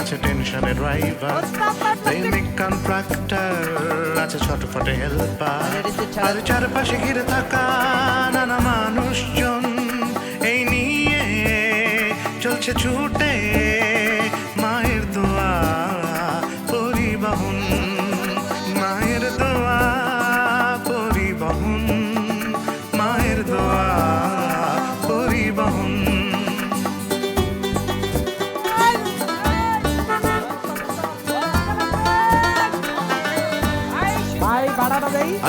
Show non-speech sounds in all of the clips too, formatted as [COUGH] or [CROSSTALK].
আছে টেনশনের ড্রাইভার প্রেমিক কন্ট্রাক্টর আছে ছটফটে হেল্পার আর চারপাশে ঘিরে থাকা নানা মানুষজন। এই নিয়ে চলছে ছুটে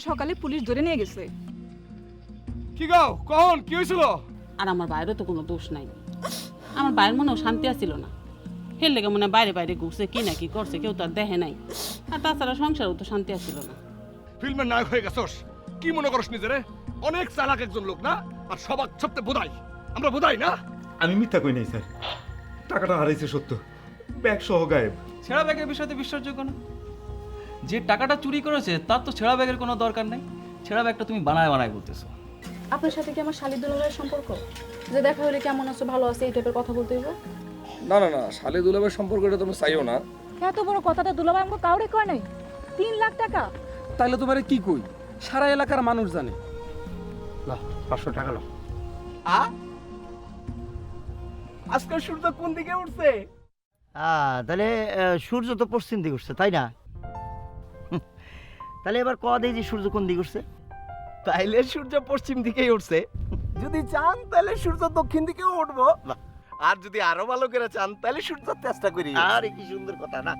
আজকে সকালে পুলিশ ধরে নিয়ে গেছে। কি গাও কখন? কি হয়েছিল? আর আমার বাইরে তো কোনো দোষ নাই। আমার বাইরের মনেও শান্তি আসছিল না। হের লেগে মনে বাইরে বাইরে ঘুরছে কি না কি করছে কেউ তো আর দেখে নাই। আর তাছাড়া সংসারেও তো শান্তি আসছিল না। ফিল্মের নায়ক হয়ে গেছস। কি মনে করস নিজেরে? অনেক চালাক একজন লোক না? আর সবার সবতে বোধাই। আমরা বোধাই না? আমি মিথ্যা কই নাই স্যার। টাকাটা হারাইছে সত্য। ব্যাগ সহ গায়েব। ছেঁড়া ব্যাগের বিষয়তে বিশ্বাসযোগ্য না? যে টাকাটা চুরি করেছে তার তো ছেঁড়া ব্যাগের কোনো দরকার নেই। ছেঁড়া ব্যাগটা তুমি বানায় বানায় বলতেছো। আপনার সাথে কি আমার শালির দুলাভাইয়ের সম্পর্ক? যে দেখা হলে কেমন আছো ভালো আছে এই টাইপের কথা বলতে হইব? না না না শালি দুলাবের সম্পর্কটা তুমি চাইও না। এত বড় কথাটা দুলাভাই আমাকে কাউরে কয় নাই? তিন লাখ টাকা? তাইলে তোমারে কি কই? সারা এলাকার মানুষ জানে। পাঁচশো টাকা লো আজকে সূর্য কোন দিকে উঠছে? আহ, তাহলে সূর্য তো পশ্চিম দিকে উঠছে তাই না? তাহলে এবার ক দেই যে সূর্য কোন দিকে উঠছে? তাইলে সূর্য পশ্চিম দিকেই উঠছে। যদি চান তাহলে সূর্য দক্ষিণ দিকেও উঠবো। আর যদি আরও ভালো করে চান তাহলে সূর্য চেষ্টা করি আরে কি সুন্দর কথা না?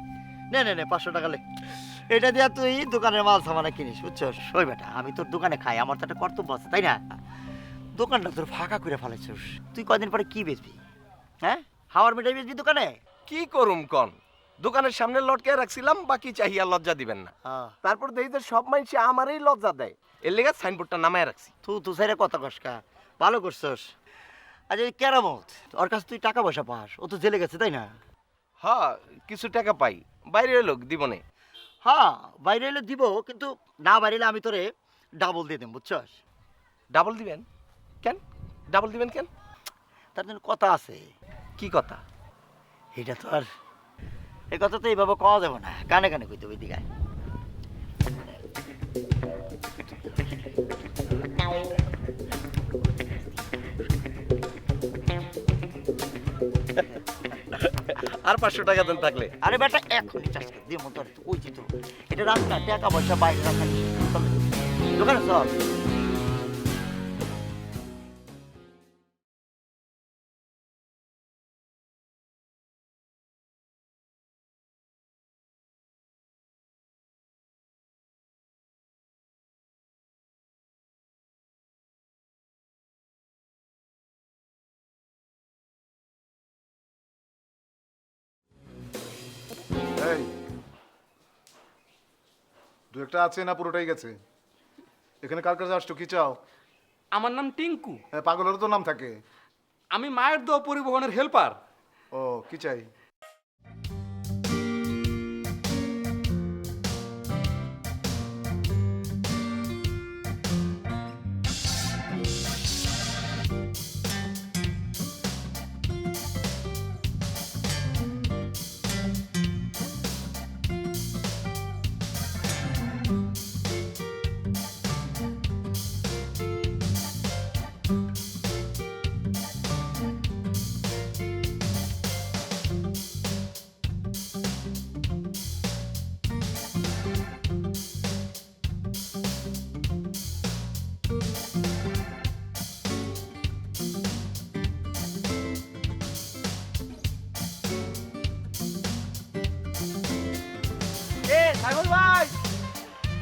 নে নে নে পাঁচশো টাকা লে এটা দিয়া তুই দোকানের মাল সামানা কিনিস বুঝছ? ওই বেটা আমি তোর দোকানে খাই আমার তো একটা কর্তব্য আছে তাই না? দোকানটা তোর ফাঁকা করে ফেলেছিস তুই কদিন পরে কি বেচবি? হ্যাঁ? হাওয়ার মিঠাই বেচবি দোকানে? কি করুম কন? দোকানের সামনে লটকে রাখছিলাম বাকি চাহিয়া লজ্জা দিবেন না। হ্যাঁ। তারপর যে সব মানুষ আমারই লজ্জা দেয়। এর লেগে সাইনবোর্ডটা নামায় রাখছি। তু তুই সাইরে কথা কসকা ভালো করছস। আচ্ছা এই কেরামত ওর কাছে তুই টাকা পয়সা পাস ও তো জেলে গেছে তাই না? হ্যাঁ কিছু টাকা পাই। বাইরে লোক দিবনে। হ্যাঁ বাইরে এলে দিব কিন্তু না বাইরে এলে আমি তোরে ডাবল দিয়ে দেব বুঝছস? ডাবল দিবেন? কেন? ডাবল দিবেন কেন? তার জন্য কথা আছে। কি কথা? এটা তো আর এই কথা তো এইভাবে কওয়া যাবে না। কানে কানে কইতে ওই দিকে আর পাঁচশো টাকা দেন থাকলে। আরে বেটা এখনই চাষ করে দিয়ে মতো ওই তো এটা না টাকা পয়সা বাইরে রাখা দোকানে চল। একটা আছে না পুরোটাই গেছে? এখানে কার কাছে আসছো? কি চাও? আমার নাম টিঙ্কু। হ্যাঁ পাগলেরও তো নাম থাকে। আমি মায়ের দো পরিবহনের হেল্পার ও কি চাই?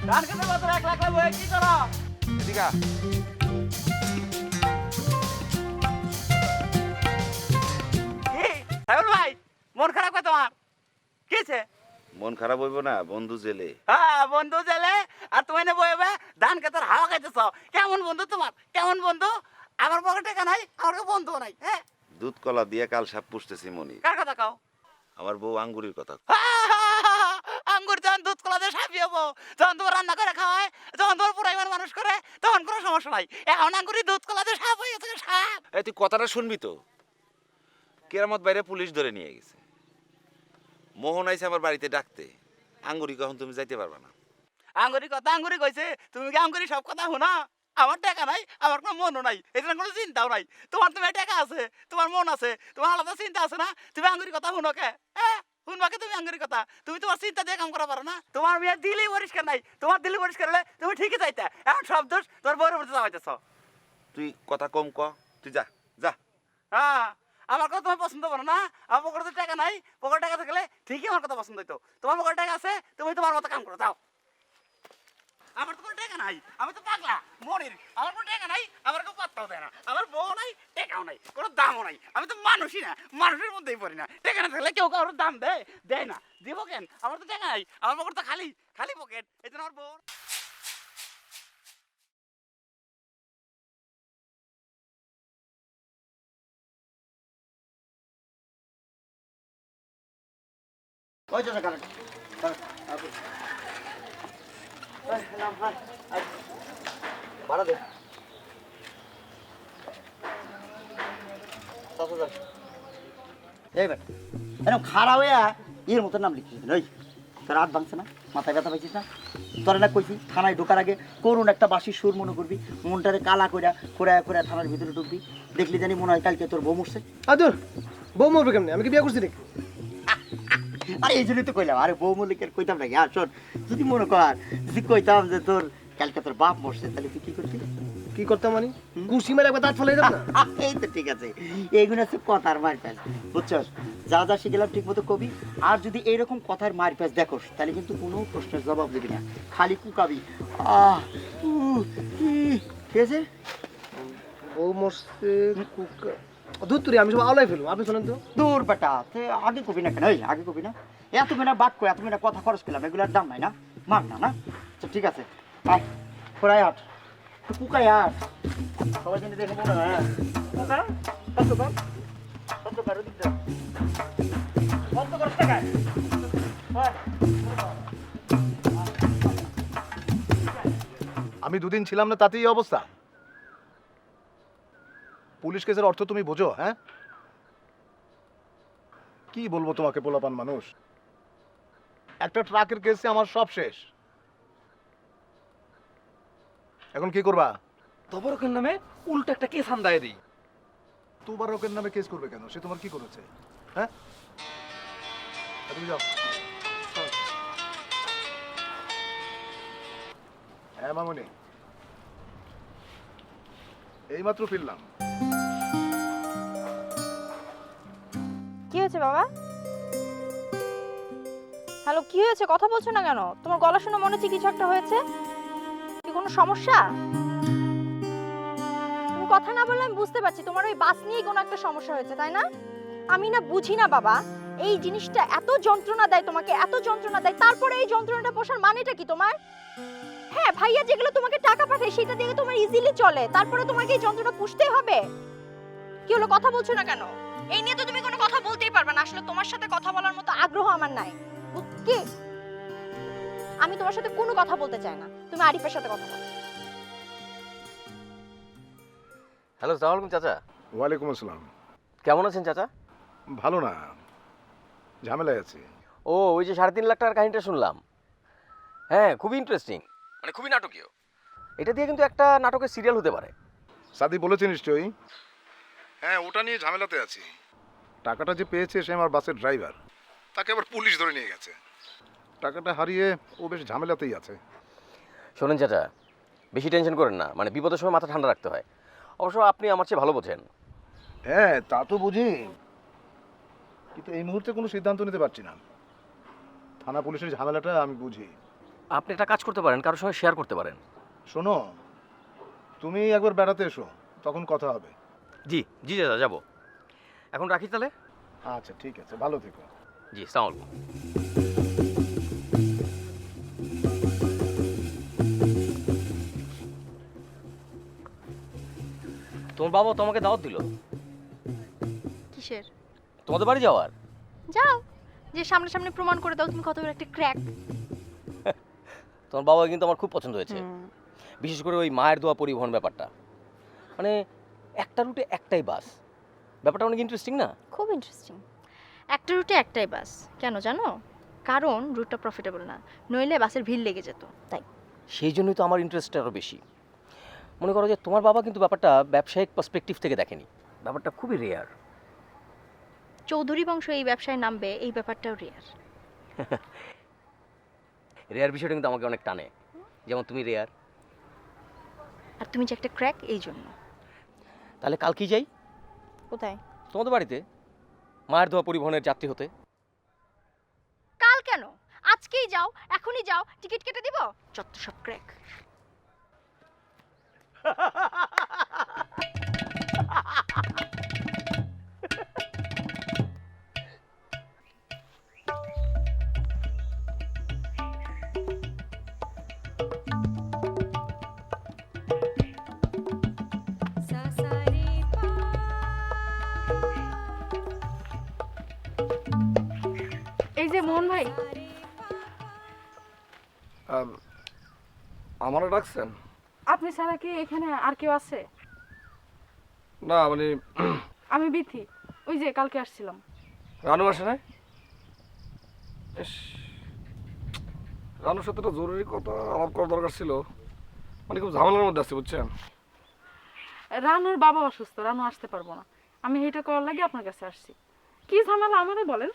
ধান খেতে মাত্র এক লাখ বয়ে কি করো? এদিকে আ। কি? সাইবুল ভাই মন খারাপ করে তোমার। কিছে মন খারাপ হইব না বন্ধু জেলে। হ্যাঁ বন্ধু জেলে। আর তুমি না বইবে ধান খেতের হাওয়া খাইতেছ। কেমন বন্ধু তোমার? কেমন বন্ধু? আমার পকেটে টাকা নাই আমার বন্ধু নাই হ্যাঁ? দুধ কলা দিয়ে কাল সাপ পুষতেছি মনি। কার কথা কাও? আমার বউ আঙ্গুরির কথা। আঙ্গুর যখন দুধ কলা দিয়ে সাপি হব যখন তোমার রান্না করে খাওয়ায় যখন তোমার পুরাইবার মানুষ করে তখন কোনো সমস্যা নাই। এখন আঙ্গুরি দুধ কলা দিয়ে সাপ হয়ে গেছে সাপ। এই তুই কথাটা শুনবি তো? কেরামত বাইরে পুলিশ ধরে নিয়ে গেছে। মোহন আইছে আমার বাড়িতে ডাকতে। আঙ্গুরি কখন তুমি যাইতে পারবে না? আঙ্গুরি কথা আঙ্গুরি কইছে তুমি কি আঙ্গুরি সব কথা শোনা? আমার টাকা নাই আমার কোনো মনও নাই জন্য কোনো চিন্তাও নাই। তোমার তুমি টাকা আছে তোমার মন আছে তোমার আলাদা চিন্তা আছে না? তুমি আঙ্গুরি কথা শুনো কে? হ্যাঁ? শুনবাকে তুমি আঙ্গুরি কথা? তুমি তোমার চিন্তা দিয়ে কাম করা পারো না? তোমার মেয়ে দিলি পরিষ্কার নাই তোমার দিলে পরিষ্কার হলে তুমি ঠিকই চাইতে এখন সব দোষ তোর বউর মধ্যে চাওয়াইতেছ তুই কথা কম ক তুই যা যা। হ্যাঁ আমার কথা তোমার পছন্দ করো না আমার পকেটে টাকা নাই পকেটে টাকা থাকলে ঠিকই আমার কথা পছন্দ হইতো। তোমার পকেটে টাকা আছে তুমি তোমার মতো কাম করো যাও। আমার তো কোনো টাকা নাই। আমি তো পাগলা, মনির। আমার কোনো টাকা নাই, আমার কেউ পাত্তাও দেয় না। আমার বউ নাই টাকাও নাই, কোনো দামও নাই। আমি তো মানুষই না, মানুষের মধ্যেই পড়ি না। টাকা না থাকলে কেউ কারোর দাম দেয় দেয় না। দিব কেন? আমার তো টাকা নাই, আমার পকেট তো খালি খালি পকেট এই জন্য আমার বউ ওই তো কারেন্ট ভাড়া দে। খারাপ হইয়া এর মতো নাম লিখিস ওই তোর হাত ভাঙছে না? মাথায় ব্যথা পাইছিস না? তোর না কইছি, থানায় ঢোকার আগে করুন একটা বাসির সুর মনে করবি, মনটারে কালা কইরা, খোড়ায় খোড়ায় থানার ভিতরে ঢুকবি, দেখলি জানি মনে হয় কালকে তোর বউ মরছে। আদুর বউ মরবে কেমনে? আমি কি বিয়ে করছি নাকি? আরে এই জন্যই তো কইলাম আরে বউ মল্লিকের কইতাম নাকি? আর শোন যদি মনে কর যদি কইতাম যে তোর কালকে তোর বাপ মরছে তাহলে তুই কি করতি কি করতাম মানে? কুশি মেরে একবার দাঁত ফলাই যাব না? [LAUGHS] এই তো ঠিক আছে। এইগুলো হচ্ছে কথার মার প্যাচ বুঝছস? যা যা শিখলাম ঠিক মতো কবি। আর যদি এইরকম কথার মার প্যাচ দেখোস তাহলে কিন্তু কোনো প্রশ্নের জবাব দিবি না। খালি কুকাবি। আহ ঠিক আছে বউ মরছে কুকা দুধ তুরি আমি সব আওলাই ফেলব। আপনি শোনেন তো। দূর বেটা তে আগে কবি না কেন? এই আগে কবি না। এত মেনা বাক্য এত মেনা কথা খরচ করলাম এগুলোর দাম নাই না? মার না না? আচ্ছা ঠিক আছে। আয় খোড়ায় আট। কুকাই আট। সবাই কিন্তু দেখে মনে হয়। কুকা কত কর? কত কর ওদিক কত কর টাকায় আমি দুদিন ছিলাম না তাতেই অবস্থা। পুলিশ কেসের অর্থ তুমি বোঝো হ্যাঁ? কি বলব তোমাকে পোলাপান মানুষ? একটা ট্রাকের কেসে আমার সব শেষ। এখন কি করবা? তবরকের নামে উল্টো একটা কেস আন্দায় দিই। তুবারকের নামে কেস করবে কেন? সে তোমার কি করেছে? হ্যাঁ? তুমি যাও। হ্যাঁ মামনি। এইমাত্র ফিরলাম। কি হয়েছে বাবা? হ্যালো কি হয়েছে? কথা বলছো না কেন? তোমার গলা শুনে মনে হচ্ছে কিছু একটা হয়েছে? কি কোনো সমস্যা? কথা না বললে আমি বুঝতে পারছি, তোমার ওই বাস নিয়ে কোনো একটা সমস্যা হয়েছে, তাই না? আমি না বুঝি না বাবা, এই জিনিসটা এত যন্ত্রণা দেয় তোমাকে, এত যন্ত্রণা দেয়, তারপরে এই যন্ত্রণাটা পোষার মানেটা কি তোমার? হ্যাঁ ভাইয়া যেগুলো তোমাকে টাকা পাঠায়, সেটা দিয়ে তোমার ইজিলি চলে, তারপরে তোমাকে এই যন্ত্রণা পুষতে হবে। কি হলো, কথা বলছো না কেন? এই নিয়ে তো তুমি কোনো কথা বলতেই পারবে না। আসলে তোমার সাথে কথা বলার মতো আগ্রহ আমার নাই। কি আমি তোমার সাথে কোনো কথা বলতে চাই না। তুমি আরিফের সাথে কথা বলো। হ্যালো সালাম আলাইকুম চাচা। ওয়ালাইকুম আসসালাম। কেমন আছেন চাচা? ভালো না। ঝামেলায় আছি। ও ওই যে সাড়ে তিন লাখ টাকার কাহিনীটা শুনলাম। হ্যাঁ খুবই ইন্টারেস্টিং মানে খুবই নাটকীয়। এটা দিয়ে কিন্তু একটা নাটকের সিরিয়াল হতে পারে। সাদি বলেছে নিশ্চয়ই। হ্যাঁ ওটা নিয়ে ঝামেলাতে আছি। টাকাটা যে পেয়েছে সে আমার বাসের ড্রাইভার। তাকে আবার পুলিশ ধরে নিয়ে গেছে। টাকাটা হারিয়ে ও বেশ ঝামেলাতেই আছে। শোনেন চাচা বেশি টেনশন করেন না। মানে বিপদের সময় মাথা ঠান্ডা রাখতে হয়। অবশ্য আপনি আমার চেয়ে ভালো বোঝেন। হ্যাঁ তা তো বুঝি। কিন্তু এই মুহূর্তে কোনো সিদ্ধান্ত নিতে পারছি না। থানা পুলিশের ঝামেলাটা আমি বুঝি। আপনি একটা কাজ করতে পারেন কারোর সঙ্গে শেয়ার করতে পারেন। শোনো তুমি একবার বেড়াতে এসো তখন কথা হবে। জি জি দাদা যাব। এখন রাখি তাহলে? আচ্ছা ঠিক আছে ভালো থেকো। জি সালাম তোমার বাবা তোমাকে দাওয়াত দিল? কিসের? তোমাদের বাড়ি যাওয়ার? যাও যে সামনে সামনে প্রমাণ করে দাও তুমি কত বড় একটা ক্র্যাক তোমার বাবা কিন্তু আমার খুব পছন্দ হয়েছে। বিশেষ করে ওই মায়ের দোয়া পরিবহন ব্যাপারটা। মানে একটা রুটে একটাই বাস। ব্যাপারটা অনেক ইন্টারেস্টিং না? খুব ইন্টারেস্টিং একটা রুটে একটাই বাস। কেন জানো? কারণ রুটটা প্রফিটেবল না। নইলে বাসের ভিড় লেগে যেত। তাই। সেই জন্যই তো আমার ইন্টারেস্ট আরও বেশি। মনে করো যে তোমার বাবা কিন্তু ব্যাপারটা ব্যবসায়িক পার্সপেক্টিভ থেকে দেখেনি। ব্যাপারটা খুবই রেয়ার চৌধুরী বংশ এই ব্যবসায় নামবে এই ব্যাপারটাও রেয়ার রেয়ার [LAUGHS] বিষয়টা কিন্তু আমাকে অনেক টানে। যেমন তুমি রেয়ার আর তুমি যে একটা ক্র্যাক এই জন্য। তাহলে কালকেই যাই? কোথায়? তোমাদের বাড়িতে। মায়ের দোয়া পরিবহনের যাত্রী হতে। কাল কেন? আজকেই যাও এখনই যাও টিকিট কেটে দিব? যত সব ক্র্যাক। [LAUGHS] মোহন ভাই? আমারও ডাকছেন? আপনি ছাড়া কি এখানে আর কেউ আছে? না মানে [CLEARS THROAT] আমি বিথি ওই যে কালকে আসছিলাম। রানু আসে নাই? ইস, রানুর সাথে একটা জরুরি কথা আলাপ করার দরকার ছিল। মানে খুব ঝামেলার মধ্যে আছে বুঝছেন? রানুর বাবা অসুস্থ রানু আসতে পারব না। আমি এটা করার লাগে আপনার কাছে আসছি। কি ঝামেলা আমারে বলেন?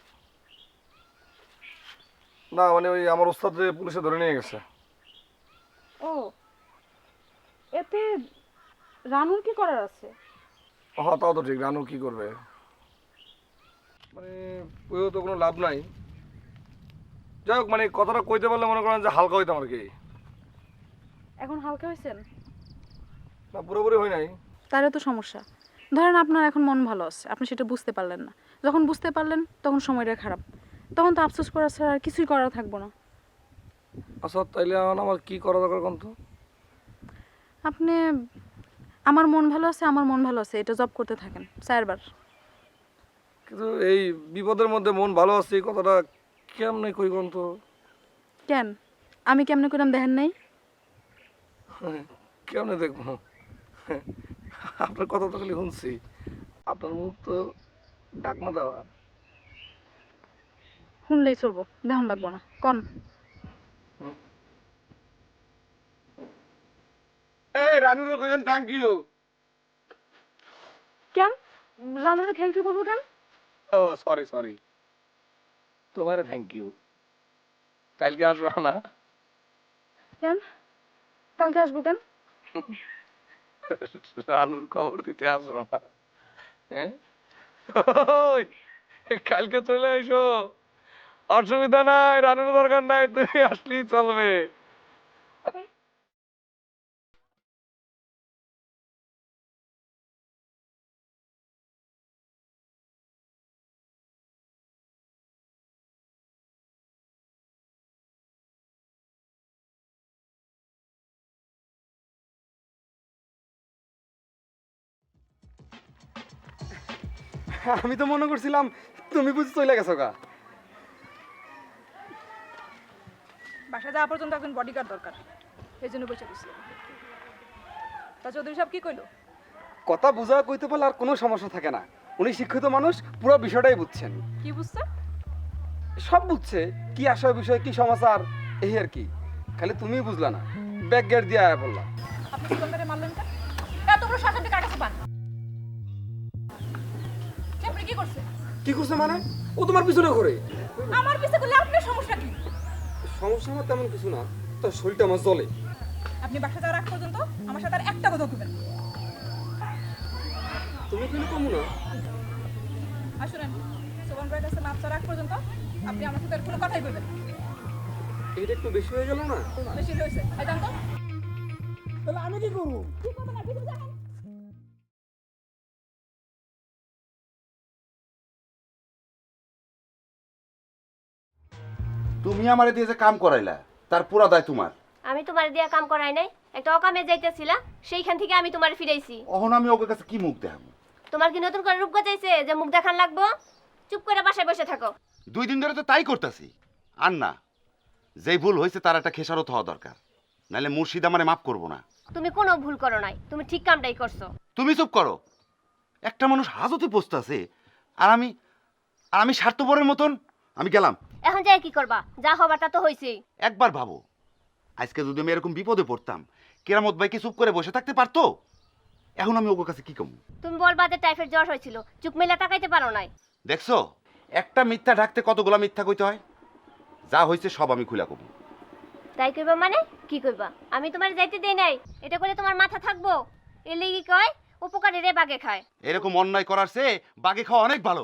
না মানে ওই আমার ওস্তাদ যে পুলিশে ধরে নিয়ে গেছে। ও এতে রানুর কি করার আছে? হ্যাঁ তাও তো ঠিক রানু কি করবে? মানে ওইও তো কোনো লাভ নাই। যাই হোক মানে কথাটা কইতে পারলে মনে করেন যে হালকা হইতাম আর কি। এখন হালকা হয়েছেন না পুরোপুরি হয় নাই। তারও তো সমস্যা। ধরেন আপনার এখন মন ভালো আছে আপনি সেটা বুঝতে পারলেন না। যখন বুঝতে পারলেন তখন সময়টা খারাপ। তখন তো আফসোস করা ছাড়া আর কিছুই করা থাকব না। আচ্ছা তাইলে এখন আমার কি করা দরকার কোন তো? আপনি আমার মন ভালো আছে আমার মন ভালো আছে এটা জব করতে থাকেন চারবার। কিন্তু এই বিপদের মধ্যে মন ভালো আছে এই কথাটা কেমনে কই কোন তো? কেন? আমি কেমনে করলাম দেখেন নাই? কেমনে দেখব? আপনার কথা তো খালি শুনছি। আপনার মুখ তো ডাকনা দেওয়া। শুনলেই চলবো দেখুন লাগবো না কন। এই রানুর কইছেন থ্যাংক ইউ কেন? থ্যাংক ইউ করব কেন? ও সরি সরি তোমার থ্যাংক ইউ কালকে আসব না? কেন? কালকে আসব কেন? রানুর খবর দিতে আসব না। হ্যাঁ? কালকে চলে এসো। অসুবিধা নাই রানুর দরকার নাই, তুমি আসলেই চলবে। আমি তো মনে করছিলাম তুমি বুঝি চলে গেছো গা। বাসা যাওয়া পর্যন্ত একজন বডিগার্ড দরকার। এই জন্য বসে দিচ্ছি তা চৌধুরী সাহেব কি কইলো? কথা বুঝা কইতে পারলে আর কোনো সমস্যা থাকে না। উনি শিক্ষিত মানুষ পুরো বিষয়টাই বুঝছেন। কি বুঝছে? সব বুঝছে কি আসা বিষয় কি সমাচার এই আর কি। খালি তুমি বুঝলা না। ব্যাক গেট দিয়ে আয়া পড়লা। আপনি কি দরকারে মারলেন কেন? এত বড় শাসনটি কার কাছে পান? আপনি কি করছে? কি করছে মানে? ও তোমার পিছনে ঘুরে। আমার পিছে করলে আপনার সমস্যা কি? সমস্যা আমার তেমন কিছু না তোর শরীরটা আমার জ্বলে। আপনি বাসা যাওয়ার আগ পর্যন্ত আমার সাথে আর একটা কথা কইবেন তুমি কিন্তু কমু না। শুনেন সোবান ভাইয়ের কাছে মাপ চাওয়ার আগ পর্যন্ত আপনি আমার সাথে আর কোনো কথাই বলবেন। এটা একটু বেশি হয়ে গেল না? তুমি আমার দিয়ে যে কাম করাইলা তার পুরা দায় তোমার। আমি তোমার দিয়া কাম করাই নাই একটা অকামে যাইতেছিলা সেইখান থেকে আমি তোমার ফিরাইছি। অহন আমি ওকে কাছে কি মুখ দেখাবো? তোমার কি নতুন করে রূপ গজাইছে যে মুখ দেখান লাগবো? চুপ করে বাসায় বসে থাকো। দুই দিন ধরে তো তাই করতেছি। আর না যেই ভুল হয়েছে তার একটা খেসারত হওয়া দরকার। নাহলে মুর্শিদ আমারে মাফ করব না। তুমি কোনো ভুল করো নাই তুমি ঠিক কামটাই করছ। তুমি চুপ করো। একটা মানুষ হাজতে পোস্তাছে আর আমি আর আমি স্বার্থপরের মতন আমি গেলাম। এখন যাই কি করবা? যা হবার তা তো হয়েছেই একবার ভাবো। আজকে যদি আমি এরকম বিপদে পড়তাম কেরামত ভাইকে চুপ করে বসে থাকতে পারতো? এখন আমি ওর কাছে কি কম? তুমি বলবা যে টাইফয়েড জ্বর হয়েছিল। চুপ মেলা তাকাইতে পারো নাই। দেখছ? একটা মিথ্যা ঢাকতে কতগুলা মিথ্যা কইতে হয়? যা হয়েছে সব আমি খুলে কব তাই কইবা মানে? কি কইবা? আমি তোমার যাইতে দেই নাই। এটা করলে তোমার মাথা থাকব। এ কি কয়? উপকারে রে বাগে খায়। এরকম অন্যায় করার চেয়ে বাগে খাওয়া অনেক ভালো।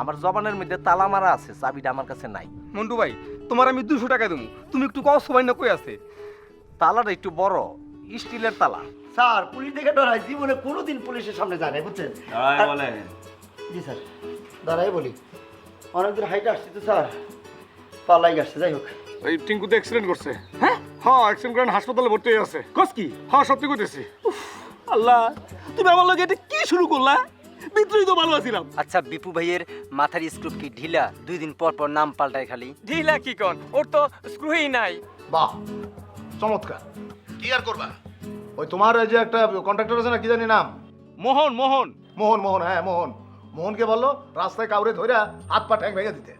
আমার জবানের মধ্যে তালা মারা আছে চাবিটা আমার কাছে নাই। মন্টু ভাই তোমার আমি দুশো টাকা দেবো। তুমি একটু কম সময় না কই আছে? তালাটা একটু বড় স্টিলের তালা। স্যার পুলিশ দেখে ডরাই জীবনে কোনোদিন পুলিশের সামনে যায় না বুঝছেন? জি স্যার। দাঁড়াই বলি। অনেকদিন হাইটে আসছি তো স্যার। পালাই আসছে যাই হোক। এই টিঙ্কু তো অ্যাক্সিডেন্ট করছে। হ্যাঁ? হ্যাঁ অ্যাক্সিডেন্ট করে হাসপাতালে ভর্তি হয়ে আছে কস কি? হ্যাঁ সত্যি কইতেছি। আল্লাহ তুমি আমার লগে এটা কি শুরু করলা? বিদ্রোহী তো ভালো আছিলাম আচ্ছা বিপু ভাইয়ের মাথার স্ক্রুপ কি ঢিলা? দুই দিন পর পর নাম পাল্টায় খালি। ঢিলা কি কন? ওর তো স্ক্রুই নাই। বাহ চমৎকার। কি আর করবা? ওই তোমার ওই যে একটা কন্ট্রাক্টর আছে না কি জানি নাম? মোহন মোহন। মোহন মোহন হ্যাঁ মোহন। মোহনকে বলল রাস্তায় কাউরে ধরে হাত পা ঠ্যাং ভেঙে দিতে।